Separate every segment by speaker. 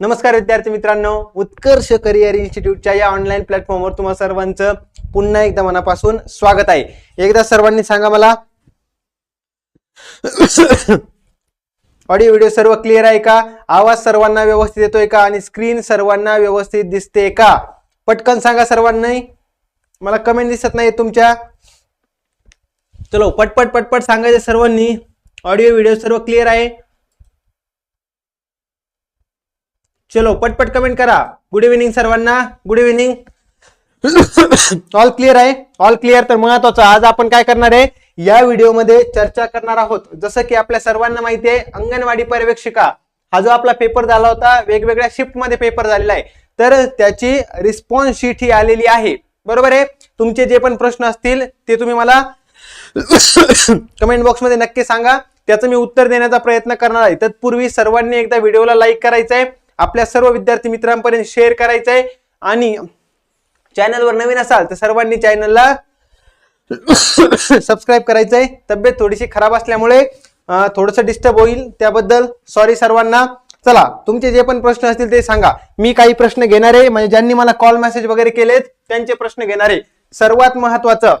Speaker 1: नमस्कार विद्यार्थी मित्रांनो उत्कर्ष करिअर इन्स्टिट्यूटच्या या ऑनलाईन प्लॅटफॉर्मवर तुम्हा सर्वांचं पुन्हा एकदा मनापासून स्वागत आहे. एकदा सर्वांनी सांगा मला. ऑडिओ व्हिडिओ सर्व क्लिअर आहे का? आवाज सर्वांना व्यवस्थित येतोय का? आणि स्क्रीन सर्वांना व्यवस्थित दिसते का? पटकन सांगा सर्वांनी मला कमेंट दिसत नाही तुमच्या. चलो पटपट पटपट सांगायचे सर्वांनी. ऑडिओ व्हिडिओ सर्व क्लिअर आहे. चलो पटपट कमेंट करा. गुड इव्हिनिंग सर्वांना. गुड इव्हिनिंग ऑल क्लिअर आहे? ऑल क्लिअर तर महत्वाचं. आज आपण काय करणार आहे? या व्हिडिओमध्ये चर्चा करणार आहोत. जसं की आपल्या सर्वांना माहिती आहे अंगणवाडी पर्यवेक्षिका. हा जो आपला पेपर झाला होता वेगवेगळ्या शिफ्टमध्ये पेपर झालेला आहे. तर त्याची रिस्पॉन्स शीट ही आलेली आहे. बरोबर आहे? तुमचे जे पण प्रश्न असतील ते तुम्ही मला कमेंट बॉक्समध्ये नक्की सांगा. त्याचं मी उत्तर देण्याचा प्रयत्न करणार आहे. तत्पूर्वी सर्वांनी एकदा व्हिडिओला लाईक करायचं आहे आपल्या सर्व विद्यार्थी मित्रांपर्यंत शेअर करायचं आहे आणि चॅनलवर नवीन असाल तर सर्वांनी चॅनलला सबस्क्राईब करायचं आहे तब्येत थोडीशी खराब असल्यामुळे थोडंसं डिस्टर्ब होईल. त्याबद्दल सॉरी सर्वांना. चला तुमचे जे पण प्रश्न असतील ते सांगा. मी काही प्रश्न घेणार आहे म्हणजे ज्यांनी मला कॉल मेसेज वगैरे केलेत त्यांचे प्रश्न घेणार. आहे सर्वात महत्वाचं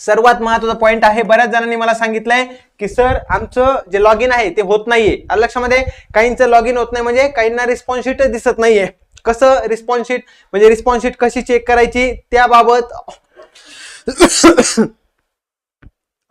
Speaker 1: सर्वात महत्त्वाचा पॉईंट आहे. बऱ्याच जणांनी मला सांगितलंय की सर आमचं जे लॉग इन आहे ते होत नाहीये. लक्षामध्ये? काहींचं लॉग इन होत नाही म्हणजे काहींना रिस्पॉन्स शीटच दिसत नाहीये. कसं रिस्पॉन्स शीट म्हणजे रिस्पॉन्स शीट कशी चेक करायची? त्याबाबत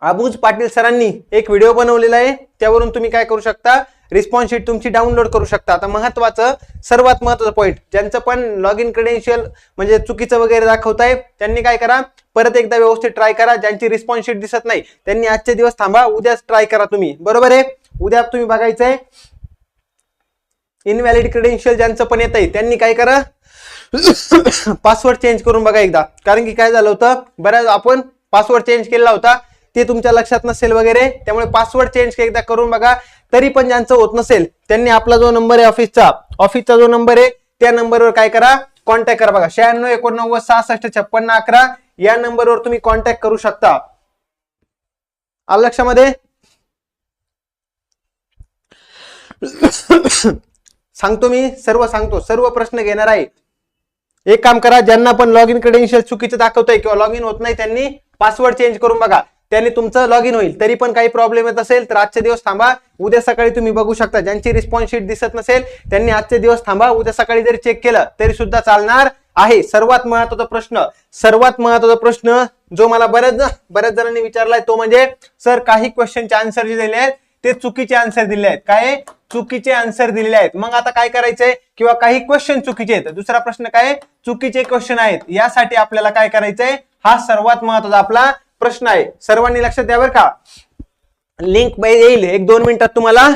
Speaker 1: आबूज पाटील सरांनी एक व्हिडिओ बनवलेला आहे. त्यावरून तुम्ही काय करू शकता? रिस्पॉन्स शीट तुमची डाउनलोड करू शकता. आता महत्वाचं सर्वात महत्वाचं पॉईंट ज्यांचं पण लॉग इन क्रेडेन्शियल म्हणजे चुकीचं वगैरे दाखवत आहे त्यांनी काय करा? परत एकदा व्यवस्थित ट्राय करा. ज्यांची रिस्पॉन्स शीट दिसत नाही त्यांनी आजचे दिवस थांबा. उद्याच ट्राय करा तुम्ही. बरोबर आहे? उद्या तुम्ही बघायचंय. इनव्हॅलिड क्रेडेन्शियल ज्यांचं पण येत आहे त्यांनी काय करा? पासवर्ड चेंज करून बघा एकदा. कारण की काय झालं होतं? बऱ्याच आपण पासवर्ड चेंज केलेला होता. ते तुमच्या लक्षात नसेल वगैरे. त्यामुळे पासवर्ड चेंज एकदा करून बघा. तरी पण ज्यांचं होत नसेल त्यांनी आपला जो नंबर आहे ऑफिसचा ऑफिसचा जो नंबर आहे त्या नंबरवर काय करा? कॉन्टॅक्ट करा बघा. शहाण्णव एकोणनव्वद सहासष्ट छप्पन्न अकरा. या नंबरवर तुम्ही कॉन्टॅक्ट करू शकता. आलं लक्षामध्ये? सांगतो मी सर्व सांगतो. सर्व प्रश्न घेणार आहे. एक काम करा ज्यांना पण लॉग इन क्रेडेन्शियल चुकीचं दाखवतंय किंवा लॉग इन होत नाही त्यांनी पासवर्ड चेंज करून बघा. त्यांनी तुमचं लॉग इन होईल. तरी पण काही प्रॉब्लेम येत असेल तर आजचे दिवस थांबा. उद्या सकाळी तुम्ही बघू शकता. ज्यांची रिस्पॉन्स शीट दिसत नसेल त्यांनी आजचे दिवस थांबा. उद्या सकाळी जरी चेक केलं तरी सुद्धा चालणार आहे. सर्वात महत्त्वाचा प्रश्न सर्वात महत्त्वाचा प्रश्न जो मला बऱ्याच बऱ्याच जणांनी विचारलाय तो म्हणजे सर काही क्वेश्चनचे आन्सर जे दिले आहेत ते चुकीचे आन्सर दिले आहेत. काय? चुकीचे आन्सर दिलेले आहेत. मग आता काय करायचंय? किंवा काही क्वेश्चन चुकीचे आहेत. दुसरा प्रश्न काय? चुकीचे क्वेश्चन आहेत. यासाठी आपल्याला काय करायचंय? हा सर्वात महत्त्वाचा आपला प्रश्न आहे. सर्वांनी लक्षात द्या बरं का. लिंक येईल. एक दोन मिनिटात तुम्हाला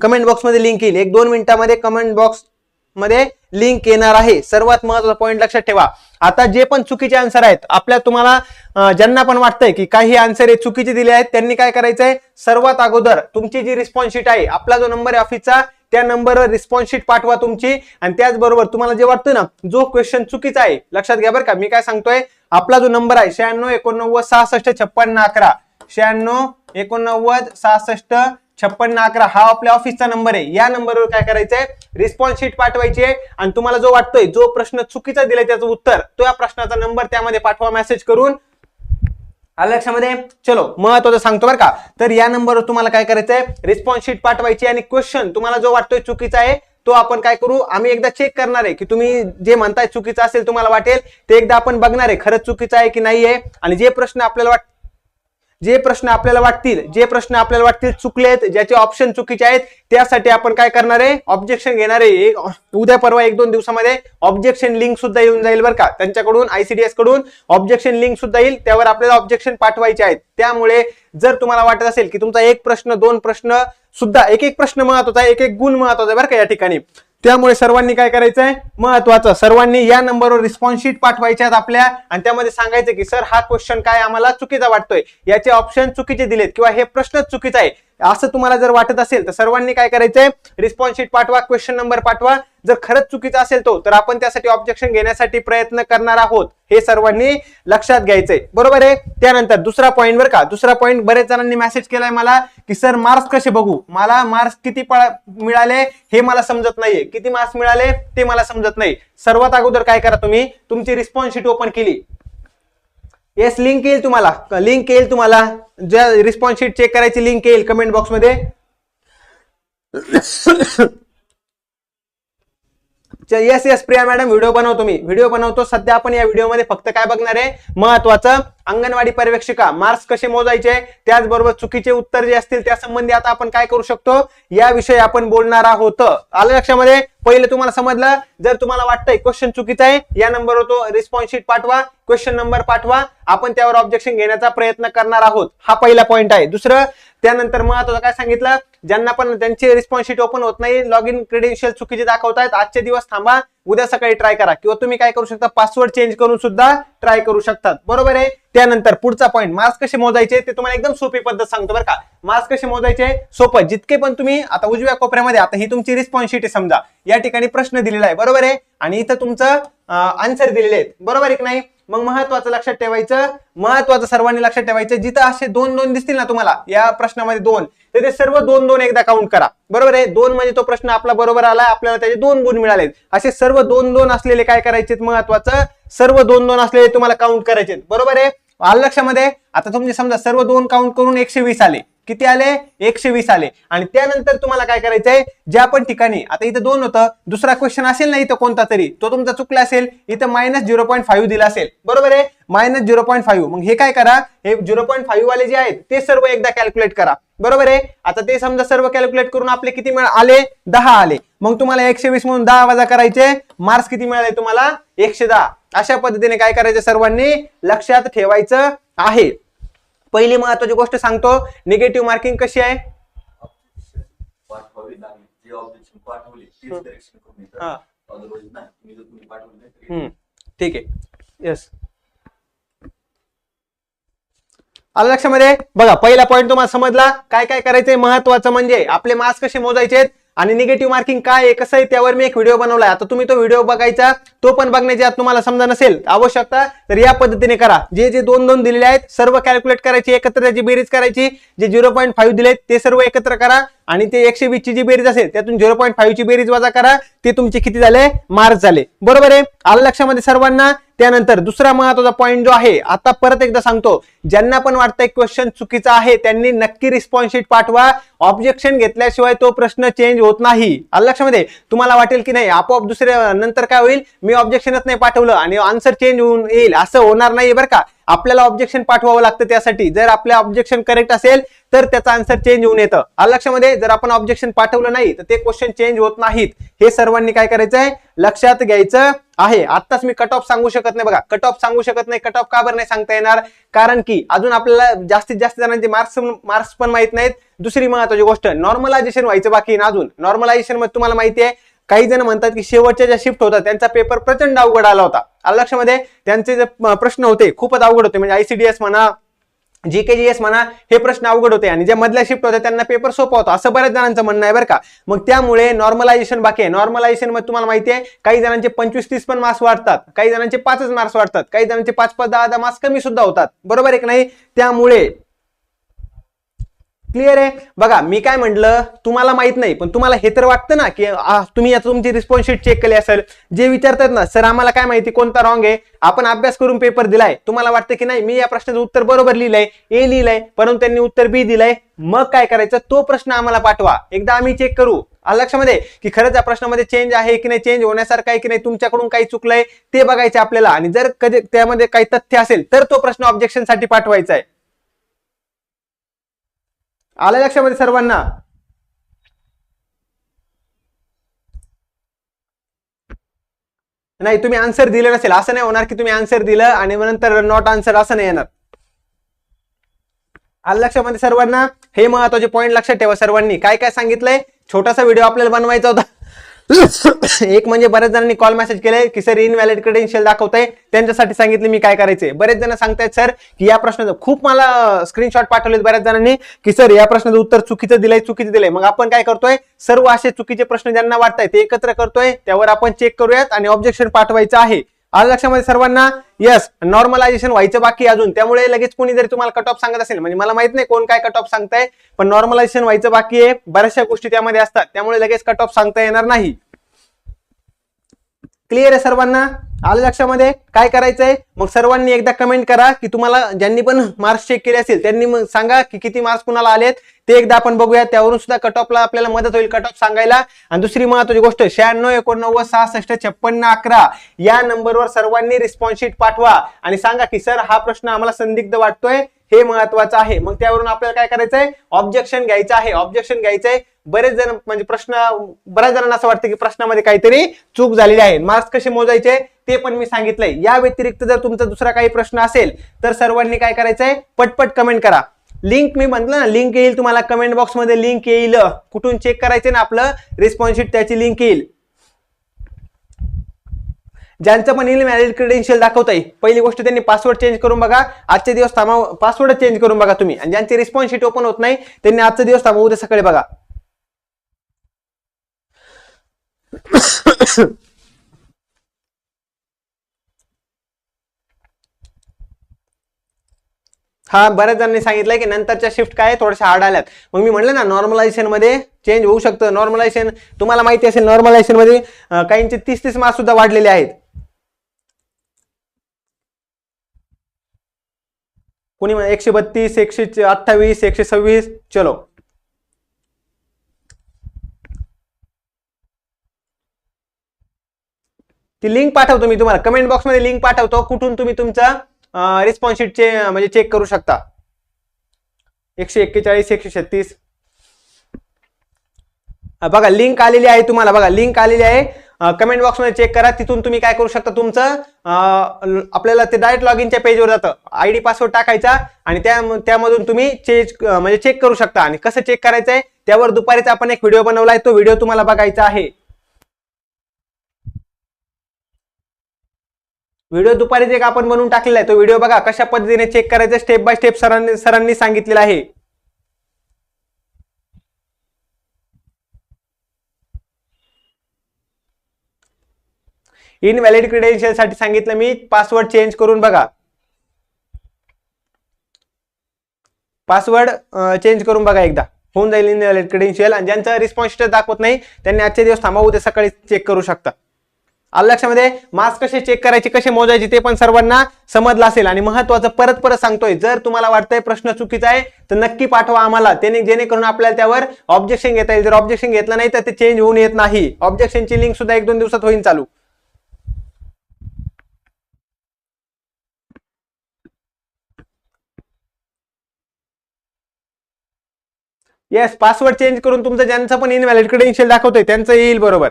Speaker 1: कमेंट बॉक्समध्ये लिंक येईल. एक दोन मिनिटामध्ये कमेंट बॉक्समध्ये लिंक येणार आहे. सर्वात महत्त्वाचा पॉईंट लक्षात ठेवा. आता जे पण चुकीचे आन्सर आहेत आपल्या तुम्हाला ज्यांना पण वाटतंय की काही आन्सर हे चुकीचे दिले आहेत त्यांनी काय करायचंय? सर्वात अगोदर तुमची जी रिस्पॉन्स शीट आहे आपला जो नंबर आहे ऑफिसचा त्या नंबरवर रिस्पॉन्स शीट पाठवा तुमची. आणि त्याचबरोबर तुम्हाला जे वाटतं ना जो क्वेश्चन चुकीचा आहे लक्षात घ्या बरं का. मी काय सांगतोय? आपला जो नंबर आहे शहाण्णव एकोणनव्वद सहासष्ट छप्पन्न अकरा. शहाण्णव एकोणनव्वद सहासष्ट छप्पन्न अकरा हा आपल्या ऑफिसचा नंबर आहे. या नंबरवर काय करायचंय? रिस्पॉन्स शीट पाठवायची आहे. आणि तुम्हाला जो वाटतोय जो प्रश्न चुकीचा दिलाय त्याचं उत्तर तो या प्रश्नाचा नंबर त्यामध्ये पाठवा मेसेज करून. आलं लक्षामध्ये? चलो महत्वाचं सांगतो बरं का. तर या नंबरवर तुम्हाला काय करायचंय? रिस्पॉन्स शीट पाठवायची आणि क्वेश्चन तुम्हाला जो वाटतोय चुकीचा आहे तो आपण काय करू? आम्ही एकदा चेक करणार आहे की तुम्ही जे म्हणताय चुकीचं असेल तुम्हाला वाटेल ते एकदा आपण बघणार आहे खरंच चुकीचं आहे की नाही आहे आणि जे प्रश्न आपल्याला वाट जे प्रश्न आपल्याला वाटतील जे प्रश्न आपल्याला वाटतील चुकलेत ज्याचे ऑप्शन चुकीचे आहेत त्यासाठी आपण काय करणार आहे? ऑब्जेक्शन घेणार आहे. उद्या परवा एक दोन दिवसामध्ये ऑब्जेक्शन लिंक सुद्धा येऊन जाईल बरं का. त्यांच्याकडून आयसीडीएसकडून ऑब्जेक्शन लिंक सुद्धा येईल. त्यावर आपल्याला ऑब्जेक्शन पाठवायचे आहेत. त्यामुळे जर तुम्हाला वाटत असेल की तुमचा एक प्रश्न दोन प्रश्न सुद्धा एक एक प्रश्न महत्त्वाचा आहे एक एक गुण महत्त्वाचा आहे बरं का या ठिकाणी. त्यामुळे सर्वांनी काय करायचंय? महत्वाचं. सर्वांनी या नंबरवर रिस्पॉन्स शीट आपल्या. आणि त्यामध्ये सांगायचं की सर हा क्वेश्चन काय आम्हाला चुकीचा वाटतोय? याचे ऑप्शन चुकीचे दिलेत किंवा हे प्रश्न चुकीचा आहे. असं तुम्हाला जर वाटत असेल तर सर्वांनी काय करायचंय? रिस्पॉन्स शीट पाठवा क्वेश्चन नंबर पाठवा. जर खरंच चुकीचा असेल तो तर आपण त्यासाठी ऑब्जेक्शन घेण्यासाठी प्रयत्न करणार आहोत. हे सर्वांनी लक्षात घ्यायचंय. बरोबर आहे? त्यानंतर दुसरा पॉईंट बरं का? दुसरा पॉईंट बरेच जणांनी मेसेज केलाय मला की सर मार्क्स कसे बघू? मला मार्क्स किती मिळाले? हे मला समजत नाहीये. किती मार्क्स मिळाले? ते मला समजत नाही. सर्वात अगोदर काय करा तुम्ही? तुमची रिस्पॉन्स शीट ओपन केली. येस लिंक येईल तुम्हाला. लिंक येईल तुम्हाला. ज्या रिस्पॉन्स शीट चेक करायची लिंक येईल कमेंट बॉक्समध्ये yes yes Priya madam video बनवतो मी. व्हिडिओ बनवतो. सध्या आपण या व्हिडिओमध्ये फक्त काय बघणार आहे? महत्वाचं अंगणवाडी पर्यवेक्षिका. मार्क्स कसे मोजायचे? त्याचबरोबर चुकीचे उत्तर जे असतील त्या संबंधी आता आपण काय करू शकतो? याविषयी आपण बोलणार आहोत. आलं लक्षामध्ये? पहिले तुम्हाला समजलं? जर तुम्हाला वाटतंय क्वेश्चन चुकीचा आहे या नंबरवर तो रिस्पॉन्स शीट पाठवा. क्वेश्चन नंबर पाठवा. आपण त्यावर ऑब्जेक्शन घेण्याचा प्रयत्न करणार आहोत. हा पहिला पॉईंट आहे. दुसरं त्यानंतर महत्वाचं काय सांगितलं? ज्यांना पण त्यांची रिस्पॉन्सिटी ओपन होत नाही लॉग इन क्रेडेन्शियल चुकीचे दाखवतायत आजचे दिवस थांबा उद्या सकाळी ट्राय करा. किंवा तुम्ही काय करू शकता पासवर्ड चेंज करून सुद्धा ट्राय करू शकतात. बरोबर आहे? त्यानंतर पुढचा पॉईंट मार्क्स कसे मोजायचे ते तुम्हाला एकदम सोपी पद्धत सांगतो बरं का. मार्क्स कसे मोजायचे? सोपं. जितके पण तुम्ही आता उजव्या कोपऱ्यामध्ये आता ही तुमची रिस्पॉन्सिटी समजा. या ठिकाणी प्रश्न दिलेला आहे. बरोबर आहे? आणि इथं तुमचं आन्सर दिलेले आहेत. बरोबर आहे की नाही? मग महत्वाचं लक्षात ठेवायचं. महत्वाचं सर्वांनी लक्षात ठेवायचं. जिथं असे दोन दोन दिसतील ना तुम्हाला या प्रश्नामध्ये दोन. तर ते सर्व दोन दोन एकदा काउंट करा. बरोबर आहे? दोन म्हणजे तो प्रश्न आपला बरोबर आला आपल्याला त्याचे दोन गुण मिळाले असे सर्व दोन दोन असलेले काय करायचे महत्वाचं सर्व दोन दोन असलेले तुम्हाला काउंट करायचे बरोबर आहे? आलं लक्षामध्ये? आता तुमचे समजा सर्व दोन काउंट करून एकशे वीस आले. किती आले? एकशे वीस आले. आणि त्यानंतर तुम्हाला काय करायचंय? ज्या पण ठिकाणी आता इथं दोन होतं. दुसरा क्वेश्चन असेल ना इथं कोणता तरी? तो तुमचा चुकला असेल. इथं मायनस झिरो पॉईंट फाईव्ह दिला असेल. बरोबर आहे? मायनस झिरो पॉईंट फाईव्ह मग हे काय करा? हे झिरो पॉईंट फाईव्ह वाले जे आहेत ते सर्व एकदा कॅल्क्युलेट करा. बरोबर आहे? आता ते समजा सर्व कॅल्क्युलेट करून आपले किती मिळा आले? दहा आले. मग तुम्हाला एकशे वीस म्हणून दहा वजा करायचे. मार्क्स किती मिळाले तुम्हाला? एकशे दहा. अशा पद्धतीने काय करायचं सर्वांनी? लक्षात ठेवायचं आहे. पहिली महत्वाची गोष्ट सांगतो. निगेटिव्ह मार्किंग कशी आहे?
Speaker 2: पाठवावी लागेल जे ऑब्जेक्शन पाठवले तेच करेक्शन करून येतात
Speaker 1: हा.
Speaker 2: अदरवाईज नाही तुम्ही जर तुम्ही पाठवले नाही तरी
Speaker 1: हम्म, ठीक आहे येस आलं लक्षामध्ये बघा पहिला पॉईंट तुम्हाला समजला. काय काय करायचंय? महत्वाचं म्हणजे आपले मार्क्स कसे मोजायचे आणि निगेटिव्ह मार्किंग काय आहे कसं आहे त्यावर मी एक व्हिडिओ बनवलाय. आता तुम्ही तो व्हिडिओ बघायचा तो पण बघण्याची आत तुम्हाला समजा नसेल आवश्यकता तर या पद्धतीने करा. जे जे दोन दोन दिलेले आहेत सर्व कॅल्क्युलेट करायची एकत्र त्याची बेरीज करायची जे झिरो पॉईंट फाईव्ह दिलेत ते सर्व एकत्र करा आणि ते एकशे वीस ची जी बेरीज असेल त्यातून झिरो पॉईंट फाईव्ह ची बेरीज वजा करा. ते तुमचे किती झाले? मार्क्स झाले. बरोबर आहे? आलं लक्षामध्ये सर्वांना? त्यानंतर दुसरा महत्त्वाचा पॉईंट जो आहे आता परत एकदा सांगतो. ज्यांना पण वाटतंय क्वेश्चन चुकीचा आहे त्यांनी नक्की रिस्पॉन्स शीट पाठवा. ऑब्जेक्शन घेतल्याशिवाय तो प्रश्न चेंज होत नाही. आलं लक्षामध्ये? तुम्हाला वाटेल की नाही आपोआप दुसऱ्या नंतर काय होईल? मी ऑब्जेक्शनच नाही पाठवलं आणि आन्सर चेंज होऊन येईल. असं होणार नाही बरं का. आपल्याला ऑब्जेक्शन पाठवावं लागतं त्यासाठी. जर आपलं ऑब्जेक्शन करेक्ट असेल तर त्याचा आन्सर चेंज होऊन येतं. लक्षामध्ये? जर आपण ऑब्जेक्शन पाठवलं नाही तर ते क्वेश्चन चेंज होत नाहीत. हे सर्वांनी काय करायचंय लक्षात घ्यायचं आहे. आताच मी कट ऑफ सांगू शकत नाही बघा. कट ऑफ सांगू शकत नाही. कट ऑफ का बरं नाही सांगता येणार? कारण की अजून आपल्याला जास्तीत जास्त जणांचे मार्क्स मार्क्स पण माहीत नाहीत. दुसरी महत्वाची गोष्ट नॉर्मलायझेशन व्हायचं बाकी अजून. नॉर्मलायझेशनमध्ये तुम्हाला माहिती आहे काही जण म्हणतात की शेवटच्या ज्या शिफ्ट होतात त्यांचा पेपर प्रचंड अवघड आला होता. आलं लक्षामध्ये? त्यांचे जे प्रश्न होते खूपच अवघड होते. म्हणजे आयसीडीएस म्हणा जी के जी एस म्हणा हे प्रश्न अवघड होते. आणि ज्या मधल्या शिफ्ट होत्या त्यांना पेपर सोपा होता. असं बऱ्याच जणांचं म्हणणं आहे बरं का. मग त्यामुळे नॉर्मलायझेशन बाकी आहे. नॉर्मलायझेशनमध्ये तुम्हाला माहिती आहे काही जणांचे पंचवीस तीस पण मार्क्स वाढतात. काही जणांचे पाचच मार्क्स वाढतात. काही जणांचे पाच पाच दहा दहा मार्क्स कमी सुद्धा होतात. बरोबर एक नाही? त्यामुळे क्लिअर आहे? बघा मी काय म्हटलं तुम्हाला माहीत नाही पण तुम्हाला हे तर वाटतं ना की तुम्ही आता तुमची रिस्पॉन्स शीट चेक केली असेल. जे विचारतात ना सर आम्हाला काय माहिती कोणता रॉंग आहे? आपण अभ्यास करून पेपर दिलाय. तुम्हाला वाटतं की नाही मी या प्रश्नाचं उत्तर बरोबर लिहिलंय ए लिहिलंय परंतु त्यांनी उत्तर बी दिलंय. मग काय करायचं? तो प्रश्न आम्हाला पाठवा. एकदा आम्ही चेक करू. लक्षामध्ये की खरंच या प्रश्नामध्ये चेंज आहे की नाही? चेंज होण्यासारखं आहे की नाही? तुमच्याकडून काही चुकलंय? ते बघायचं आपल्याला. आणि जर कधी त्यामध्ये काही तथ्य असेल तर तो प्रश्न ऑब्जेक्शनसाठी पाठवायचा आहे. आलं लक्षामध्ये सर्वांना? नाही तुम्ही आन्सर दिलं नसेल. असं नाही होणार की तुम्ही आन्सर दिलं आणि नंतर नॉट आन्सर असं नाही येणार. आलं लक्षामध्ये सर्वांना? हे महत्त्वाचे पॉईंट लक्षात ठेवा सर्वांनी. काय काय सांगितलंय? छोटासा व्हिडिओ आपल्याला बनवायचा होता. एक म्हणजे बऱ्याच जणांनी कॉल मेसेज केले की सर इनव्हॅलिड क्रेडेन्शियल दाखवताय. त्यांच्यासाठी सांगितले मी काय करायचंय. बरेच जण सांगतायत सर की या प्रश्नाचं खूप मला स्क्रीनशॉट पाठवलेत बऱ्याच जणांनी की सर या प्रश्नाचं उत्तर चुकीचं दिलंय चुकीचं दिलंय. मग आपण काय करतोय? सर्व असे चुकीचे प्रश्न ज्यांना वाटताय ते एकत्र करतोय. त्यावर आपण चेक करूयात आणि ऑब्जेक्शन पाठवायचं आहे. आज लक्षामध्ये सर्वांना यस नॉर्मलायझेशन व्हायचं बाकी अजून. त्यामुळे लगेच कोणी जरी तुम्हाला कट ऑफ सांगत असेल म्हणजे मला माहीत नाही कोण काय कट ऑफ सांगताय पण नॉर्मलायझेशन व्हायचं बाकी आहे. बऱ्याचशा गोष्टी त्यामध्ये असतात. त्यामुळे लगेच कट ऑफ सांगता येणार नाही. क्लिअर आहे सर्वांना? आलं लक्षामध्ये? काय करायचंय? मग सर्वांनी एकदा कमेंट करा की तुम्हाला ज्यांनी पण मार्क्स चेक केले असेल त्यांनी मग सांगा की किती मार्क्स कुणाला आलेत. ते एकदा आपण बघूया त्यावरून सुद्धा कट ऑफला आपल्याला मदत होईल कट ऑफ सांगायला. आणि दुसरी महत्वाची गोष्ट शहाण्णव एकोणनव्वद सहासष्ट छप्पन्न अकरा या नंबरवर सर्वांनी रिस्पॉन्स शीट पाठवा आणि सांगा की सर हा प्रश्न आम्हाला संदिग्ध वाटतोय. हे महत्वाचं आहे. मग त्यावरून आपल्याला काय करायचंय? ऑब्जेक्शन घ्यायचं आहे. ऑब्जेक्शन घ्यायचंय. बरेच जण म्हणजे प्रश्न बऱ्याच जणांना असं वाटतं की प्रश्नामध्ये काहीतरी चूक झालेली आहे. मार्क्स कसे मोजायचे? ते पण मी सांगितलंय. या व्यतिरिक्त जर तुमचा दुसरा काही प्रश्न असेल तर सर्वांनी काय करायचंय? पटपट कमेंट करा. लिंक मी म्हटलं ना लिंक येईल तुम्हाला कमेंट बॉक्समध्ये लिंक येईल. कुठून चेक करायचे ना आपलं रिस्पॉन्स त्याची लिंक येईल. ज्यांचं पण इनव्हॅलिड क्रेडेन्शियल दाखवताय पहिली गोष्ट त्यांनी पासवर्ड चेंज करून बघा. आजचे दिवस थांबा पासवर्ड चेंज करून बघा तुम्ही. आणि ज्यांची रिस्पॉन्स शीट ओपन होत नाही त्यांनी आजचा दिवस थांबा उद्या सकाळी बघा. हा बऱ्याच जणांनी सांगितलंय की नंतरच्या शिफ्ट काय थोड्याशा हार्ड आल्यात. मग मी म्हणलं ना नॉर्मलायझेशनमध्ये चेंज होऊ शकतं. नॉर्मलायझेशन तुम्हाला माहिती असेल नॉर्मलायझेशनमध्ये काहींचे तीस तीस मार्क्स सुद्धा वाढलेले आहेत. कोणी एकशे बत्तीस एकशे अठ्ठावीस एकशे सव्वीस? चलो. ती लिंक पाठवतो मी तुम्हाला. कमेंट बॉक्समध्ये लिंक पाठवतो. कुठून तुम्ही तुमचा रिस्पॉन्स शीटचे म्हणजे चेक करू शकता. एकशे एक्केचाळीस एकशे छत्तीस. बघा लिंक आलेली आहे तुम्हाला. बघा लिंक आलेली आहे. कमेंट बॉक्समध्ये चेक करा. तिथून तुम्ही काय करू शकता तुमचं? आपल्याला ते डायरेक्ट लॉग इनच्या पेजवर जातं. आय डी पासवर्ड टाकायचा आणि त्या त्यामधून तुम्ही चेज म्हणजे चेक करू शकता. आणि कसं चेक करायचं आहे त्यावर दुपारीचा आपण एक व्हिडिओ बनवला आहे. तो व्हिडिओ तुम्हाला बघायचा आहे. व्हिडिओ दुपारीच एक आपण बनवून टाकलेला आहे. तो व्हिडिओ बघा कशा पद्धतीने चेक करायचं स्टेप बाय स्टेप सरांनी सरांनी सांगितलेला आहे. इनव्हॅलिड क्रेडेन्शियलसाठी सांगितलं मी. पासवर्ड चेंज करून बघा. पासवर्ड चेंज करून बघा एकदा. होऊन जाईल इनव्हॅलिड क्रिडेन्शियल आणि ज्यांचं रिस्पॉन्स दाखवत नाही त्यांनी आजचे दिवस थांबा उद्या सकाळी चेक करू शकता. आलं लक्षामध्ये? मास्क कसे चेक करायचे कसे मोजायचे ते पण सर्वांना समजलं असेल. आणि महत्वाचं परत परत सांगतोय जर तुम्हाला वाटतंय प्रश्न चुकीचा आहे तर नक्की पाठवा आम्हाला. त्याने जेणेकरून आपल्याला त्यावर ऑब्जेक्शन घेता येईल. जर ऑब्जेक्शन घेतलं नाही तर ते चेंज होऊन येत नाही. ऑब्जेक्शनची लिंक सुद्धा एक दोन दिवसात होईल चालू. येस पासवर्ड चेंज करून तुमचं ज्यांचं पण इनव्हॅलिड क्रेडेन्शियल दाखवतोय त्यांचं येईल बरोबर.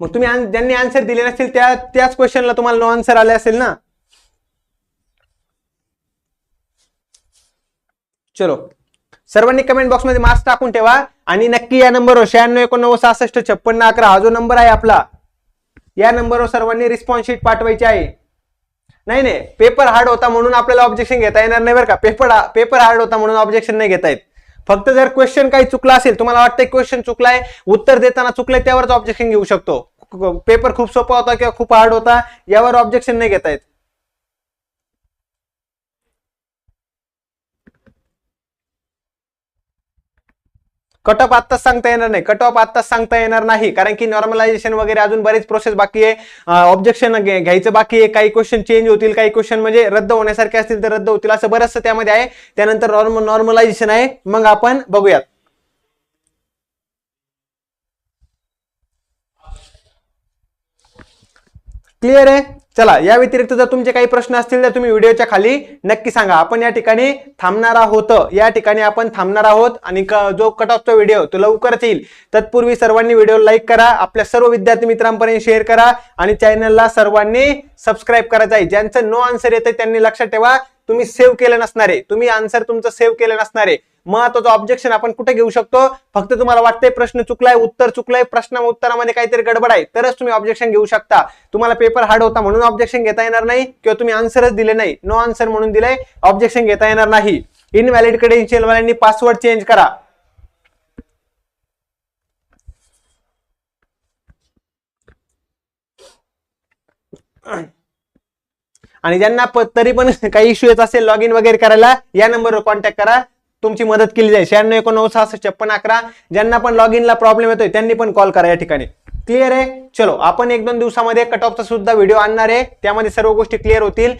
Speaker 1: मग तुम्ही ज्यांनी आन्सर दिले नसतील त्या त्याच क्वेश्चनला तुम्हाला नो आन्सर आले असेल ना? चलो. सर्वांनी कमेंट बॉक्समध्ये मार्क्स टाकून ठेवा. आणि नक्की या नंबरवर शहाण्णव एकोणनव्वद सहासष्ट छप्पन्न अकरा हा जो नंबर आहे आपला या नंबरवर सर्वांनी रिस्पॉन्स शीट पाठवायची आहे. नाही नाही. पेपर हार्ड होता म्हणून आपल्याला ऑब्जेक्शन घेता येणार नाही बरं का. पेपर पेपर हार्ड होता म्हणून ऑब्जेक्शन नाही घेता येत. फक्त जर क्वेश्चन काही चुकला असेल तुम्हाला वाटतं क्वेश्चन चुकलाय उत्तर देताना चुकलंय त्यावरच ऑब्जेक्शन घेऊ शकतो. पेपर खूप सोपा होता किंवा खूप हार्ड होता यावर ऑब्जेक्शन नाही घेता येत. कट ऑफ आत्ताच सांगता येणार नाही. कट ऑफ आत्ताच सांगता येणार नाही. कारण की नॉर्मलायझेशन वगैरे अजून बरेच प्रोसेस बाकी आहे. ऑब्जेक्शन घ्यायचं बाकी आहे. काही क्वेश्चन चेंज होतील काही क्वेश्चन म्हणजे रद्द होण्यासारखे असतील तर रद्द होतील. असं बरंचसं त्यामध्ये आहे. त्यानंतर नॉर्म नॉर्मलायझेशन आहे. मग आपण बघूयात. क्लिअर आहे? चला या व्यतिरिक्त जर तुमचे काही प्रश्न असतील तर तुम्ही व्हिडिओच्या खाली नक्की सांगा. आपण या ठिकाणी थांबणार आहोत. या ठिकाणी आपण थांबणार आहोत आणि क- जो कट ऑफचा व्हिडिओ तो लवकरच येईल. तत्पूर्वी सर्वांनी व्हिडिओ लाईक करा आपल्या सर्व विद्यार्थी मित्रांपर्यंत शेअर करा आणि चॅनलला सर्वांनी सबस्क्राईब करायचं आहे ज्यांचं नो आन्सर येतं त्यांनी लक्षात ठेवा. तुम्ही सेव्ह केलं नसणारे तुम्ही आन्सर तुमचं सेव्ह केलं नसणारे महत्वाचं ऑब्जेक्शन आपण कुठे घेऊ शकतो? फक्त तुम्हाला वाटतंय प्रश्न चुकलाय उत्तर चुकलंय प्रश्न उत्तरामध्ये काहीतरी गडबड आहे तरच तुम्ही ऑब्जेक्शन घेऊ शकता. तुम्हाला पेपर हार्ड होता म्हणून ऑब्जेक्शन घेता येणार नाही किंवा तुम्ही आन्सरच दिले नाही नो आन्सर म्हणून दिलंय ऑब्जेक्शन घेता येणार नाही. इनव्हॅलिड क्रेडेन्शियल वाल्यांनी पासवर्ड चेंज करा. आणि ज्यांना प- तरी पण काही इश्यू येत असेल लॉग इन वगैरे करायला या नंबरवर कॉन्टॅक्ट करा. तुमची मदत केली जाईल. शहाण्णव एकोणनव्वद सहासष्ट छप्पन अकरा. ज्यांना पण लॉग इनला प्रॉब्लेम येतोय त्यांनी पण कॉल करा या ठिकाणी. क्लिअर आहे? चलो आपण एक दोन दिवसामध्ये कट ऑफचा सुद्धा व्हिडिओ आणणार आहे. त्यामध्ये सर्व गोष्टी क्लिअर होतील.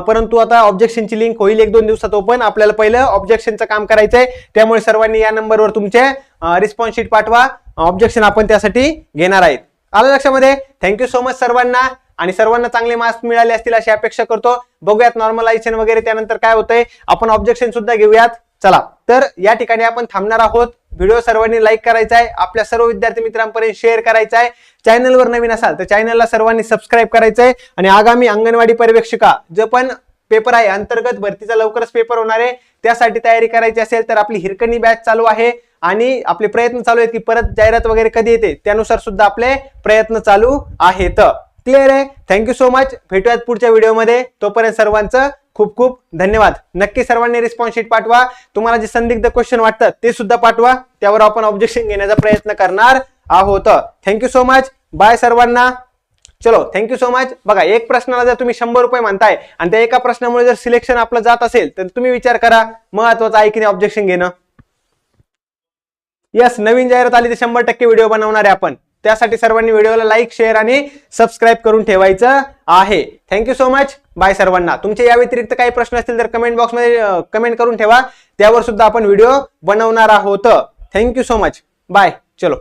Speaker 1: परंतु आता ऑब्जेक्शनची लिंक होईल एक दोन दिवसात ओपन आपल्याला पहिलं ऑब्जेक्शनचं काम करायचंय. त्यामुळे सर्वांनी या नंबरवर तुमचे रिस्पॉन्स शीट पाठवा. ऑब्जेक्शन आपण त्यासाठी घेणार आहेत. आलं लक्षामध्ये? थँक्यू सो मच सर्वांना. आणि सर्वांना चांगले मार्क्स मिळाले असतील अशी अपेक्षा करतो. बघूयात नॉर्मलायझेशन वगैरे त्यानंतर काय होतंय. आपण ऑब्जेक्शन सुद्धा घेऊयात. चला तर या ठिकाणी आपण थांबणार आहोत. व्हिडिओ सर्वांनी लाईक करायचा आहे. आपल्या सर्व विद्यार्थी मित्रांपर्यंत शेअर करायचा आहे. चॅनलवर नवीन असाल तर चॅनलला सर्वांनी सबस्क्राईब करायचं आहे. आणि आगामी अंगणवाडी पर्यवेक्षिका जो पण पेपर आहे अंतर्गत भरतीचा लवकरच पेपर होणार आहे. त्यासाठी तयारी करायची असेल तर आपली हिरकणी बॅच चालू आहे. आणि आपले प्रयत्न चालू आहेत की परत जाहिरात वगैरे कधी येते त्यानुसार सुद्धा आपले प्रयत्न चालू आहेत. क्लिअर आहे. थँक्यू सो मच भेटूयात पुढच्या व्हिडिओमध्ये. तोपर्यंत सर्वांचं खूप खूप धन्यवाद. नक्की सर्वांनी रिस्पॉन्स शीट पाठवा. तुम्हाला जे संदिग्ध क्वेश्चन वाटतात ते सुद्धा पाठवा. त्यावर आपण ऑब्जेक्शन घेण्याचा प्रयत्न करणार आहोत. थँक्यू सो मच बाय सर्वांना. चलो थँक्यू सो मच बघा एक प्रश्नाला जर तुम्ही शंभर रुपये म्हणताय आणि त्या एका प्रश्नामुळे जर सिलेक्शन आपलं जात असेल तर तुम्ही विचार करा. महत्वाचं आहे की नाही ऑब्जेक्शन घेणं? यस नवीन जाहिरात आली तर शंभर टक्के व्हिडिओ बनवणार आहे आपण. त्यासाठी सर्वांनी व्हिडिओला लाईक शेअर आणि सबस्क्राईब करून ठेवायचं आहे. थँक्यू सो मच बाय सर्वांना. तुमचे या व्यतिरिक्त काही प्रश्न असतील तर कमेंट बॉक्समध्ये कमेंट करून ठेवा. त्यावर सुद्धा आपण व्हिडिओ बनवणार आहोत. थँक्यू सो मच बाय चलो.